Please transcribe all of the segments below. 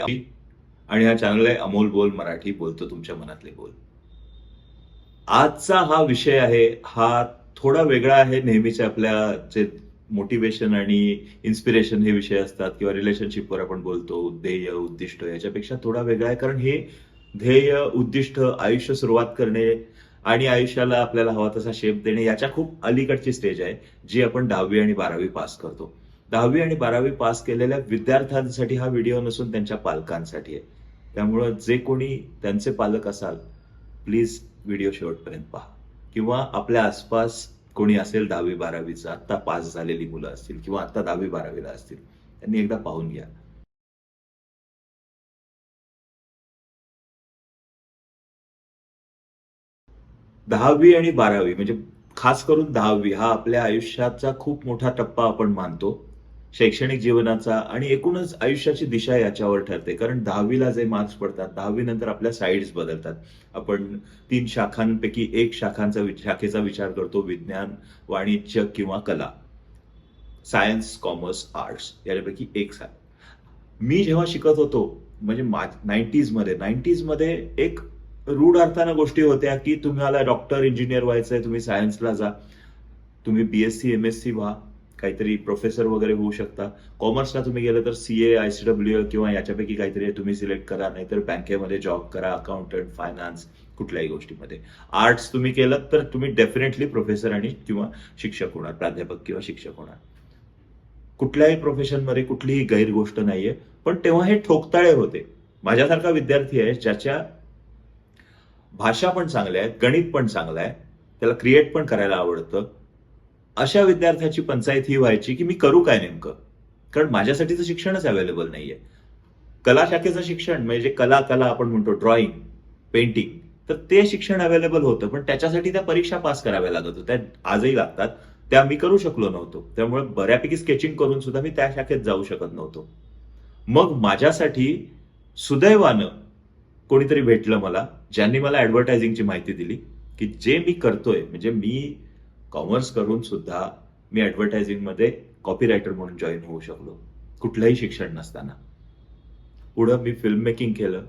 आणि हा चॅनल आहे अमोल बोल मराठी बोलतो तुमच्या मनातले बोल. आजचा हा विषय आहे हा थोडा वेगळा आहे नेहमीचे आपल्या जे मोटिवेशन आणि इन्स्पिरेशन हे विषय असतात किंवा रिलेशनशिपवर आपण बोलतो ध्येय उद्दिष्ट याच्यापेक्षा थोडा वेगळा आहे कारण हे ध्येय उद्दिष्ट आयुष्य सुरुवात करणे आणि आयुष्याला आपल्याला हवा तसा शेप देणे याच्या खूप अलीकडची स्टेज आहे जी आपण दहावी आणि बारावी पास करतो. दहावी आणि बारावी पास केलेल्या विद्यार्थ्यांसाठी हा व्हिडिओ नसून त्यांच्या पालकांसाठी आहे. त्यामुळं जे कोणी त्यांचे पालक असाल प्लीज व्हिडिओ शेवटपर्यंत पहा. किंवा आपल्या आसपास कोणी असेल दहावी बारावीचं आत्ता पास झालेली मुलं असतील किंवा आत्ता दहावी बारावीला असतील त्यांनी एकदा पाहून घ्या. दहावी आणि बारावी म्हणजे खास करून दहावी हा आपल्या आयुष्याचा खूप मोठा टप्पा आपण मानतो. शैक्षणिक जीवनाचा आणि एकूणच आयुष्याची दिशा याच्यावर ठरते. कारण दहावीला जे मार्क्स पडतात दहावी नंतर आपल्या साईड्स बदलतात. आपण तीन शाखांपैकी एक शाखांचा वि- शाखेचा विचार करतो विज्ञान वाणिज्य किंवा कला. सायन्स कॉमर्स आर्ट्स यापैकी एक सा मी जेव्हा शिकत होतो म्हणजे नाईन्टीजमध्ये नाईन्टीजमध्ये एक रूढ अर्थानं गोष्टी होत्या की तुम्हाला डॉक्टर इंजिनियर व्हायचंय तुम्ही सायन्सला जा. तुम्ही बीएससी एम एस सी व्हा. काहीतरी प्रोफेसर वगैरे होऊ शकता. कॉमर्सला तुम्ही गेलं तर C A I C W किंवा याच्यापैकी काहीतरी तुम्ही सिलेक्ट करा नाहीतर बँकेमध्ये जॉब करा अकाउंटंट फायनान्स कुठल्याही गोष्टीमध्ये. आर्ट्स तुम्ही केलं तर तुम्ही डेफिनेटली प्रोफेसर आणि किंवा शिक्षक होणार प्राध्यापक किंवा शिक्षक होणार. कुठल्याही प्रोफेशनमध्ये कुठलीही गैर गोष्ट नाहीये पण तेव्हा हे ठोकताळे होते. माझ्यासारखा विद्यार्थी आहे ज्याच्या भाषा पण चांगल्या आहेत गणित पण चांगलं आहे त्याला क्रिएट पण करायला आवडतं. अशा विद्यार्थ्याची पंचायत ही व्हायची की मी करू काय नेमकं? कारण माझ्यासाठीचं शिक्षणच अवेलेबल नाहीये. कला शाखेचं शिक्षण म्हणजे कला कला आपण म्हणतो ड्रॉइंग पेंटिंग तर ते शिक्षण अवेलेबल होतं पण त्याच्यासाठी त्या परीक्षा पास कराव्या लागत होत्या. आजही लागतात. त्या मी करू शकलो नव्हतो. त्यामुळे बऱ्यापैकी स्केचिंग करून सुद्धा मी त्या शाखेत जाऊ शकत नव्हतो. मग माझ्यासाठी सुदैवानं कोणीतरी भेटलं मला ज्यांनी मला ऍडव्हर्टायझिंगची माहिती दिली की जे मी करतोय म्हणजे मी कॉमर्स करून सुद्धा मी ॲडव्हर्टायझिंगमध्ये कॉपीरायटर म्हणून जॉईन होऊ शकलो. कुठलंही शिक्षण नसताना. पुढं मी फिल्म मेकिंग केलं.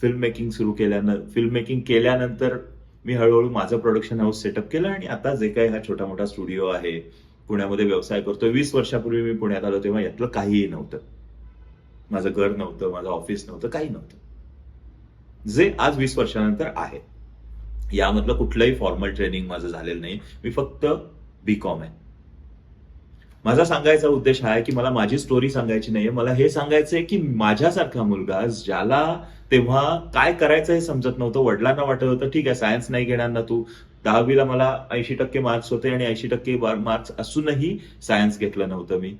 फिल्म मेकिंग सुरू केल्यानं फिल्म मेकिंग केल्यानंतर मी हळूहळू माझं प्रोडक्शन हाऊस सेटअप केलं आणि आता जे काही हा छोटा मोठा स्टुडिओ आहे पुण्यामध्ये व्यवसाय करतो वीस वर्षापूर्वी मी पुण्यात आलो तेव्हा यातलं काहीही नव्हतं. माझं घर नव्हतं माझं ऑफिस नव्हतं काही नव्हतं. जे आज वीस वर्षानंतर आहे. यामधलं कुठलंही फॉर्मल ट्रेनिंग माझं झालेलं नाही. मी फक्त बी कॉम आहे. माझा सांगायचा उद्देश हा आहे की मला माझी स्टोरी सांगायची नाहीये. मला हे सांगायचंय की माझ्यासारखा मुलगा ज्याला तेव्हा काय करायचं हे समजत नव्हतं वडिलांना वाटत होतं ठीक आहे सायन्स नाही घेणार ना तू. दहावीला मला ऐंशी टक्के मार्क्स होते आणि ऐंशी टक्के मार्क्स असूनही सायन्स घेतलं नव्हतं मी.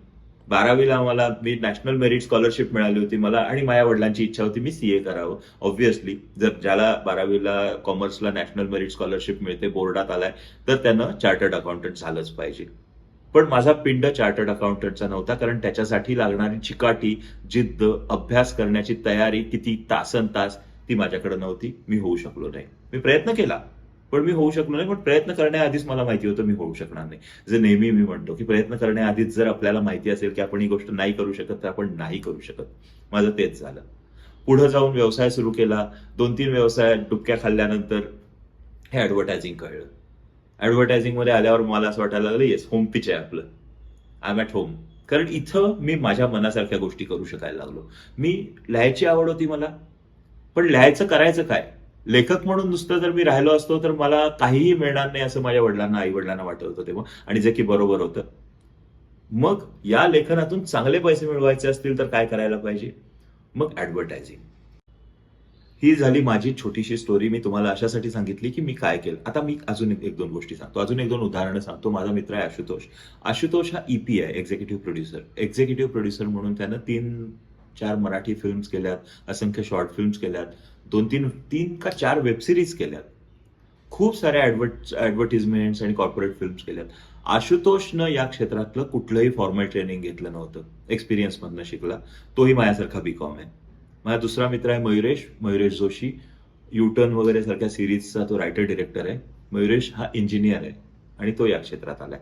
बारावीला मला मी नॅशनल मेरिट स्कॉलरशिप मिळाली होती मला आणि माझ्या वडिलांची इच्छा होती मी सीए करावं ऑब्व्हियसली जर ज्याला बारावीला कॉमर्सला नॅशनल मेरिट स्कॉलरशिप मिळते बोर्डात आलाय तर त्यानं चार्टर्ड अकाउंटंट झालंच पाहिजे. पण माझा पिंड चार्टर्ड अकाउंटंटचा नव्हता कारण त्याच्यासाठी लागणारी चिकाटी जिद्द अभ्यास करण्याची तयारी किती तासन तास ती माझ्याकडे नव्हती. मी होऊ शकलो नाही. मी प्रयत्न केला. पण मी होऊ शकलो नाही पण प्रयत्न करण्याआधीच मला माहिती होतं मी होऊ शकणार नाही. जे नेहमी मी म्हणतो की प्रयत्न करण्याआधीच जर आपल्याला माहिती असेल की आपण ही गोष्ट नाही करू शकत तर आपण नाही करू शकत. माझं तेच झालं. पुढे जाऊन व्यवसाय सुरू केला. दोन तीन व्यवसाय डुबक्या खाल्ल्यानंतर हे ऍडव्हर्टायझिंग कळलं. ऍडव्हर्टायझिंगमध्ये आल्यावर मला असं वाटायला लागलं येस होम पिच आहे आपलं. आय ॲट होम कारण इथं मी माझ्या मनासारख्या गोष्टी करू शकायला लागलो. मी लिहायची आवड होती मला. पण लिहायचं करायचं काय? लेखक म्हणून नुसतं जर मी राहिलो असतो तर मला काहीही मिळणार नाही असं माझ्या वडिलांना आई वडिलांना वाटत होतं तेव्हा. आणि जे की बरोबर होतं. मग या लेखनातून चांगले पैसे मिळवायचे असतील तर काय करायला पाहिजे? मग ऍडव्हर्टायझिंग ही झाली माझी छोटीशी स्टोरी मी तुम्हाला अशासाठी सांगितली की मी काय केलं. आता मी अजून एक दोन गोष्टी सांगतो. अजून एक दोन उदाहरणं सांगतो. माझा मित्र आहे आशुतोष. आशुतोष हा ईपी आहे एक्झिक्युटिव्ह प्रोड्युसर एक्झिक्युटिव्ह प्रोड्युसर म्हणून त्यानं तीन चार मराठी फिल्म्स केल्यात असंख्य शॉर्ट फिल्म्स केल्यात दोन तीन तीन का चार वेब सिरीज केल्यात. खूप साऱ्या ऍडव्हर्ट ॲडव्हर्टिजमेंट्स आणि कॉर्पोरेट फिल्म्स केल्यात. आशुतोषनं या क्षेत्रातलं कुठलंही फॉर्मल ट्रेनिंग घेतलं नव्हतं. एक्सपिरियन्स मधनं शिकला. तोही माझ्यासारखा बी कॉम आहे. माझा दुसरा मित्र आहे मयुरेश मयुरेश जोशी. युटर्न वगैरे सारख्या सिरीजचा तो रायटर डिरेक्टर आहे. मयुरेश हा इंजिनियर आहे आणि तो या क्षेत्रात आलाय.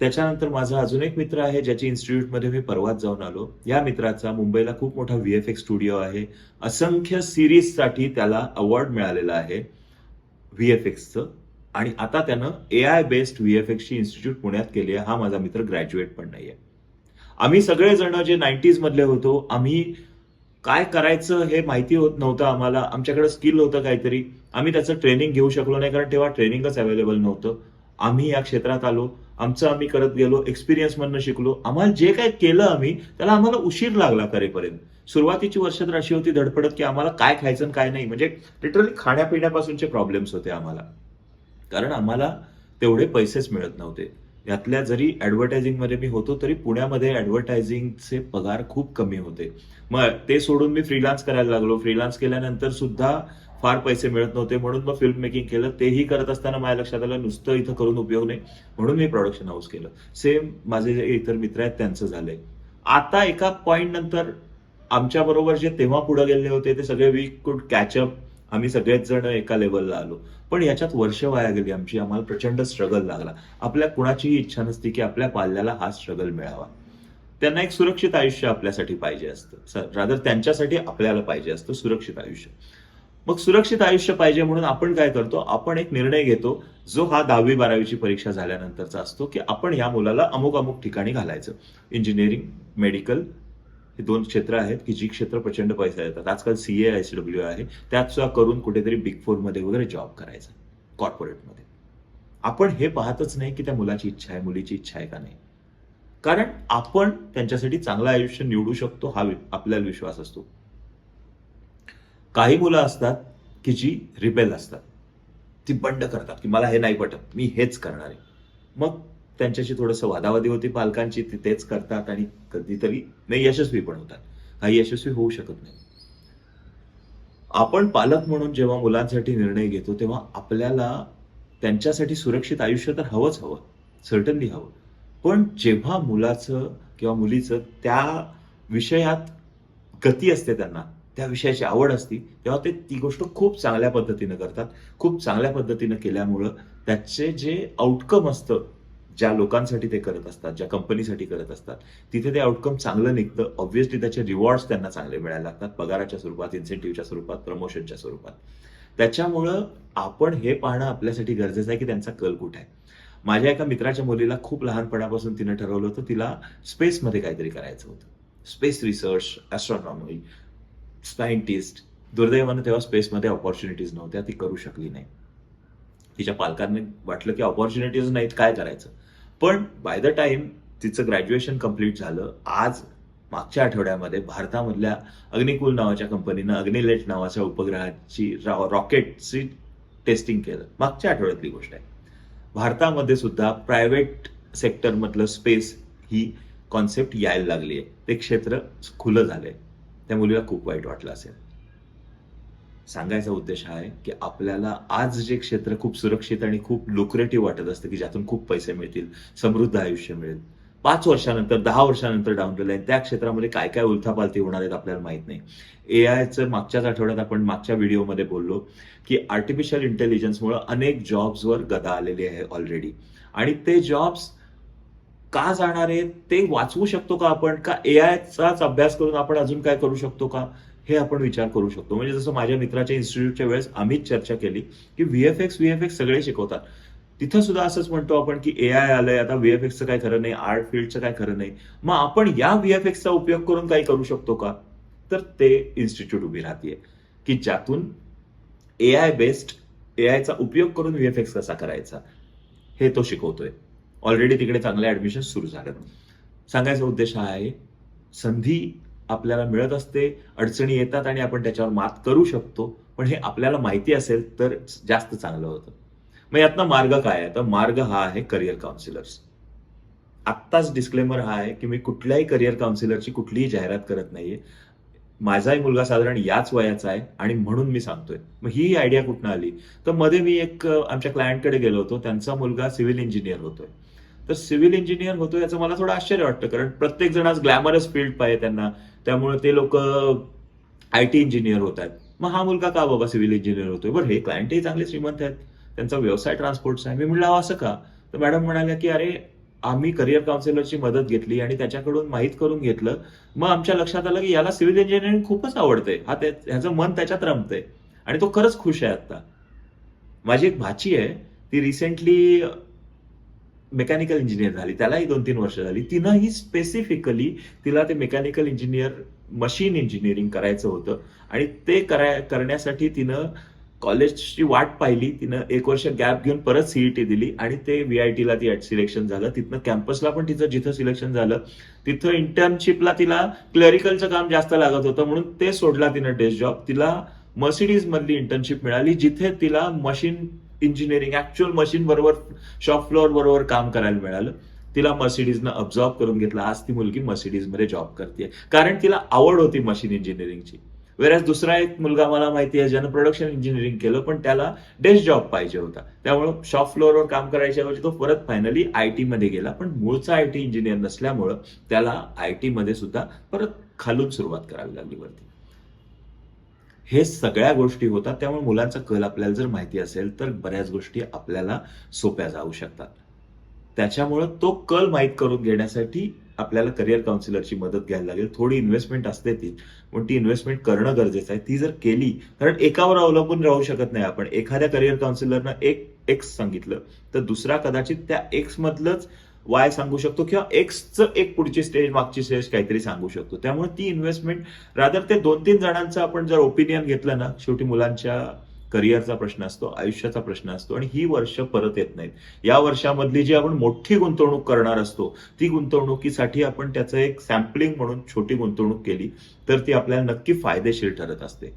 त्याच्यानंतर माझा अजून एक मित्र आहे ज्याच्या इन्स्टिट्यूटमध्ये मी परवाच जाऊन आलो. या मित्राचा मुंबईला खूप मोठा व्ही एफ एक्स स्टुडिओ आहे. असंख्य सिरीजसाठी त्याला अवॉर्ड मिळालेला आहे व्ही एफ एक्सचं आणि आता त्यानं ए आय बेस्ड व्हीएफएक्सची इन्स्टिट्यूट पुण्यात केली आहे. हा माझा मित्र ग्रॅज्युएट पण नाहीये. आम्ही सगळेजण जे नाईन्टीजमधले होतो आम्ही काय करायचं हे माहिती होत नव्हतं आम्हाला. आमच्याकडे स्किल होतं काहीतरी. आम्ही त्याचं ट्रेनिंग घेऊ शकलो नाही कारण तेव्हा ट्रेनिंगच अवेलेबल नव्हतं. आम्ही या क्षेत्रात आलो आमचं आम्ही करत गेलो एक्सपिरियन्स म्हणणं शिकलो. आम्हाला जे काय केलं आम्ही त्याला आम्हाला उशीर लागला करेपर्यंत. सुरुवातीची वर्ष तर अशी होती धडपडत की आम्हाला काय खायचं आणि काय नाही. म्हणजे लिटरली खाण्यापिण्यापासूनचे प्रॉब्लेम्स होते आम्हाला. कारण आम्हाला तेवढे पैसेच मिळत नव्हते. यातल्या जरी ॲडव्हर्टायझिंगमध्ये मी होतो तरी पुण्यामध्ये ॲडव्हर्टायझिंगचे पगार खूप कमी होते. मग ते सोडून मी फ्रीलान्स करायला लागलो. फ्रीलान्स केल्यानंतर सुद्धा फार पैसे मिळत नव्हते. म्हणून मग फिल्म मेकिंग केलं. तेही करत असताना माझ्या लक्षात आलं नुसतं इथं करून उपयोग नाही. म्हणून मी प्रोडक्शन हाऊस केलं. सेम माझे जे इतर मित्र आहेत त्यांचं झालंय. आता एका पॉईंट नंतर आमच्या बरोबर जे तेव्हा पुढे गेले होते ते सगळे वी कुड कॅचअप आम्ही सगळेच जण एका लेवलला आलो. पण याच्यात वर्ष वाया गेली. आमची आम्हाला प्रचंड स्ट्रगल लागला. आपल्या कुणाचीही इच्छा नसती की आपल्या पाल्याला हा स्ट्रगल मिळावा. त्यांना एक सुरक्षित आयुष्य आपल्यासाठी पाहिजे असतं. रादर त्यांच्यासाठी आपल्याला पाहिजे असतं सुरक्षित आयुष्य. मग सुरक्षित आयुष्य पाहिजे म्हणून आपण काय करतो? आपण एक निर्णय घेतो जो हा दहावी बारावीची परीक्षा झाल्यानंतरचा असतो की आपण या मुलाला अमुक अमुक ठिकाणी घालायचं. इंजिनिअरिंग मेडिकल हे दोन क्षेत्र आहेत की जी क्षेत्र प्रचंड पैसा देतात. आजकाल सीए एस डब्ल्यू आहे. त्यात सुद्धा करून कुठेतरी बिग फोरमध्ये वगैरे जॉब करायचा कॉर्पोरेटमध्ये आपण हे पाहतच नाही की त्या मुलाची इच्छा आहे मुलीची इच्छा आहे का नाही. कारण आपण त्यांच्यासाठी चांगलं आयुष्य निवडू शकतो हा आपल्याला विश्वास असतो. काही मुलं असतात की जी रिबेल असतात. ती बंड करतात की मला हे नाही पटत मी हेच करणार. आहे मग त्यांच्याशी थोडंसं वादावादी होती पालकांची ते तेच करतात आणि कधीतरी नाही यशस्वी पण होतात. काही यशस्वी होऊ शकत नाही. आपण पालक म्हणून जेव्हा मुलांसाठी निर्णय घेतो तेव्हा आपल्याला त्यांच्यासाठी सुरक्षित आयुष्य तर हवंच हवं सर्टनली हवं. पण जेव्हा मुलाचं किंवा मुलीचं त्या विषयात गती असते त्यांना त्या विषयाची आवड असती तेव्हा ते ती गोष्ट खूप चांगल्या पद्धतीनं करतात. खूप चांगल्या पद्धतीनं केल्यामुळं त्याचे जे आउटकम असतं ज्या लोकांसाठी ते करत असतात ज्या कंपनीसाठी करत असतात तिथे ते आउटकम चांगलं निघतं. ऑब्व्हियसली त्याचे रिवॉर्ड्स त्यांना चांगले मिळायला लागतात. पगाराच्या स्वरूपात इन्सेंटिव्हच्या स्वरूपात प्रमोशनच्या स्वरूपात. त्याच्यामुळं आपण हे पाहणं आपल्यासाठी गरजेचं आहे की त्यांचा कल कुठे आहे. माझ्या एका मित्राच्या मुलीला खूप लहानपणापासून तिनं ठरवलं होतं तिला स्पेसमध्ये काहीतरी करायचं होतं. स्पेस रिसर्च ॲस्ट्रॉनॉमी सायंटिस्ट दुर्दैवानं तेव्हा स्पेसमध्ये ऑपॉर्च्युनिटीज नव्हत्या ती करू शकली नाही. तिच्या पालकांनी वाटलं की ऑपॉर्च्युनिटीज नाहीत काय करायचं? पण बाय द टाइम तिचं ग्रॅज्युएशन कंप्लीट झालं आज मागच्या आठवड्यामध्ये भारतामधल्या अग्निकुल नावाच्या कंपनीनं अग्निलेट नावाच्या उपग्रहाची रॉकेटची टेस्टिंग केलं. मागच्या आठवड्यातली गोष्ट आहे. भारतामध्ये सुद्धा प्रायव्हेट सेक्टरमधलं स्पेस ही कॉन्सेप्ट यायला लागली आहे ते क्षेत्र खुलं झालंय. त्या मुलीला खूप वाईट वाटलं असेल. सांगायचा उद्देश हा आहे की आपल्याला आज जे क्षेत्र खूप सुरक्षित आणि खूप लुक्रेटिव्ह वाटत असतं की ज्यातून खूप पैसे मिळतील समृद्ध आयुष्य मिळेल. पाच वर्षानंतर दहा वर्षानंतर डाऊन द लाईन त्या क्षेत्रामध्ये काय काय उलथापालथी होणार आहेत आपल्याला माहीत नाही. ए आयचं मागच्याच आठवड्यात आपण मागच्या व्हिडिओमध्ये बोललो की आर्टिफिशियल इंटेलिजन्समुळे अनेक जॉब्सवर गदा आलेली आहे ऑलरेडी आणि ते जॉब्स का जाणार आहे? ते वाचवू शकतो का आपण? का ए आयचाच अभ्यास करून आपण अजून काय करू शकतो का? हे आपण विचार करू शकतो. म्हणजे जसं माझ्या मित्राच्या इन्स्टिट्यूटच्या वेळेस आम्हीच चर्चा केली की व्हीएफएक्स व्हीएफएक्स सगळे शिकवतात. तिथं सुद्धा असंच म्हणतो आपण की ए आय आलंय आता व्हीएफएक्सचं काय खरं नाही आर्ट फील्डचं काय खरं नाही. मग आपण या व्हीएफएक्सचा उपयोग करून काही करू शकतो का? तर ते इन्स्टिट्यूट उभी राहतीये. की ज्यातून ए आय बेस्ड ए आयचा उपयोग करून व्हीएफएक्स कसा करायचा? हे तो शिकवतोय. ऑलरेडी तिकडे चांगले ऍडमिशन सुरू झालं सांगायचा उद्देश हा आहे संधी आपल्याला मिळत असते अडचणी येतात आणि आपण त्याच्यावर मात करू शकतो पण हे आपल्याला माहिती असेल तर जास्त चांगलं होतं. मग यातनं मार्ग काय आहे? तर मार्ग हा आहे करिअर काउन्सिलर्स आत्ताच डिस्क्लेमर हा आहे की मी कुठल्याही करिअर काउन्सिलरची कुठलीही जाहिरात करत नाहीये. माझाही मुलगा साधारण याच वयाचा आहे आणि म्हणून मी सांगतोय. मग ही आयडिया कुठनं आली? तर मध्ये मी एक आमच्या क्लायंटकडे गेलो होतो. त्यांचा मुलगा सिव्हिल इंजिनियर होतोय. तर सिव्हिल इंजिनियर होतो याचं मला थोडं आश्चर्य वाटतं कारण प्रत्येक जण आज ग्लॅमरस फील्ड पाहिजे त्यांना. त्यामुळे ते लोक आय टी इंजिनियर होत आहेत. मग हा मुलगा का बाबा सिव्हिल इंजिनियर होतोय? बरं हे क्लायंटही चांगले श्रीमंत आहेत. त्यांचा व्यवसाय ट्रान्सपोर्टचा आहे. मी म्हणलं असं का? तर मॅडम म्हणाल्या की अरे आम्ही करिअर काउन्सिलरची मदत घेतली आणि त्याच्याकडून माहीत करून घेतलं. मग आमच्या लक्षात आलं की याला सिव्हिल इंजिनिअरिंग खूपच आवडतंय. हा त्या- ह्याचं मन त्याच्यात रमतंय. आणि तो खरंच खुश आहे आता माझी एक भाची आहे. ती रिसेंटली मेकॅनिकल इंजिनियर झाली त्यालाही दोन तीन वर्ष झाली. तिनंही स्पेसिफिकली तिला ते मेकॅनिकल इंजिनियर मशीन इंजिनिअरिंग करायचं होतं. आणि ते कराय करण्यासाठी तिनं कॉलेजची वाट पाहिली. तिनं एक वर्ष गॅप घेऊन परत सीईटी दिली आणि ते व्ही आय टीला ती सिलेक्शन झालं. तिथनं कॅम्पसला पण तिचं जिथं सिलेक्शन झालं तिथं इंटर्नशिपला तिला क्लरिकलचं काम जास्त लागत होतं म्हणून ते सोडला तिनं डेस्क जॉब तिला मर्सिडीज मधली इंटर्नशिप मिळाली जिथे तिला मशीन इंजिनिअरिंग ऍक्च्युअल मशीन बरोबर शॉप फ्लोअर बरोबर काम करायला मिळालं. तिला मर्सिडीजनं अब्झॉर्ब करून घेतलं. आज ती मुलगी मर्सिडीजमध्ये जॉब करते कारण तिला आवड होती मशीन इंजिनिअरिंगची वेरॅज दुसरा एक मुलगा मला माहिती आहे ज्यानं प्रोडक्शन इंजिनिअरिंग केलं पण त्याला डेस्क जॉब पाहिजे होता. त्यामुळं शॉप फ्लोअरवर काम करायच्या ऐवजी तो परत फायनली आय टीमध्ये गेला. पण मूळचा आय टी इंजिनियर नसल्यामुळं त्याला आय टीमध्ये सुद्धा परत खालून सुरुवात करावी लागली वरती. हे सगळ्या गोष्टी होतात त्यामुळे मुलांचा कल आपल्याला जर माहिती असेल तर बऱ्याच गोष्टी आपल्याला सोप्या जाऊ शकतात. त्याच्यामुळं तो कल माहीत करून घेण्यासाठी आपल्याला करिअर काउन्सिलरची मदत घ्यायला लागेल. थोडी इन्व्हेस्टमेंट असते ती पण ती इन्व्हेस्टमेंट करणं गरजेचं आहे. ती जर केली कारण एकावर अवलंबून राहू शकत नाही आपण. एखाद्या करिअर काउन्सिलरनं एक एक्स सांगितलं तर दुसरा कदाचित त्या एक्स मधलंच वाय सांगू शकतो किंवा एक्सचं एक पुढची स्टेज मागची स्टेज काहीतरी सांगू शकतो. त्यामुळे ती इन्व्हेस्टमेंट रादर ते दोन तीन जणांचं आपण जर ओपिनियन घेतलं ना शेवटी मुलांच्या करिअरचा प्रश्न असतो आयुष्याचा प्रश्न असतो आणि ही वर्ष परत येत नाहीत. या वर्षामधली जी आपण मोठी गुंतवणूक करणार असतो ती गुंतवणुकीसाठी आपण त्याचं एक सॅम्पलिंग म्हणून छोटी गुंतवणूक केली तर ती आपल्याला नक्की फायदेशीर ठरत असते.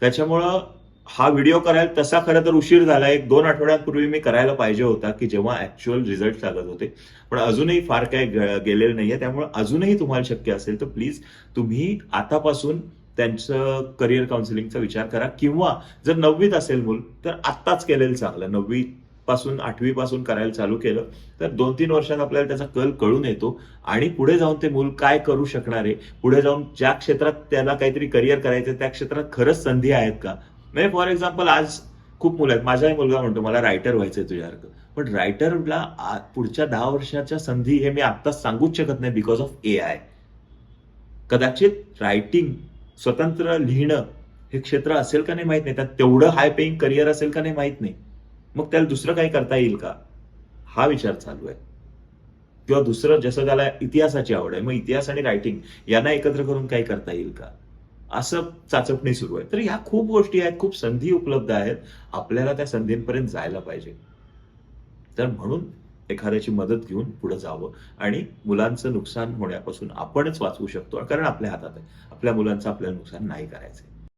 त्याच्यामुळं हा व्हिडिओ करायला तसा खरं तर उशीर झाला. एक दोन आठवड्यांपूर्वी मी करायला पाहिजे होता की जेव्हा ऍक्च्युअल रिझल्ट लागत होते. पण अजूनही फार काय ग- गेलेलं नाहीये. त्यामुळे अजूनही तुम्हाला शक्य असेल तर प्लीज तुम्ही आतापासून त्यांचं करिअर काउन्सिलिंगचा विचार करा. किंवा जर नववीत असेल मूल तर आत्ताच केलेलं चांगलं. नववी पासून आठवी पासून करायला चालू केलं तर दोन तीन वर्षात आपल्याला त्याचा कल कळून येतो. आणि पुढे जाऊन ते मूल काय करू शकणार आहे? पुढे जाऊन ज्या क्षेत्रात त्याला काहीतरी करिअर करायचं त्या क्षेत्रात खरंच संधी आहेत का? म्हणजे फॉर एक्झाम्पल आज खूप मुलं आहेत. माझाही मुलगा म्हणतो मला रायटर व्हायचंय तुझ्यासारखं पण रायटरला पुढच्या दहा वर्षाच्या संधी हे मी आत्ताच सांगूच शकत नाही बिकॉज ऑफ ए आय कदाचित रायटिंग स्वतंत्र लिहिणं हे क्षेत्र असेल का नाही माहीत नाही. त्यात तेवढं हाय पेईंग करिअर असेल का नाही माहीत नाही. मग त्याला दुसरं काही करता येईल का? हा विचार चालू आहे. किंवा दुसरं जसं त्याला इतिहासाची आवड आहे. मग इतिहास आणि रायटिंग यांना एकत्र करून काही करता येईल का? असं चाचपणी सुरू आहे. तर ह्या खूप गोष्टी आहेत खूप संधी उपलब्ध आहेत. आपल्याला त्या संधींपर्यंत जायला पाहिजे. तर म्हणून एखाद्याची मदत घेऊन पुढे जावं. आणि मुलांचं नुकसान होण्यापासून आपणच वाचवू शकतो कारण आपल्या हातात आहे. आपल्या मुलांचं आपल्याला नुकसान नाही करायचं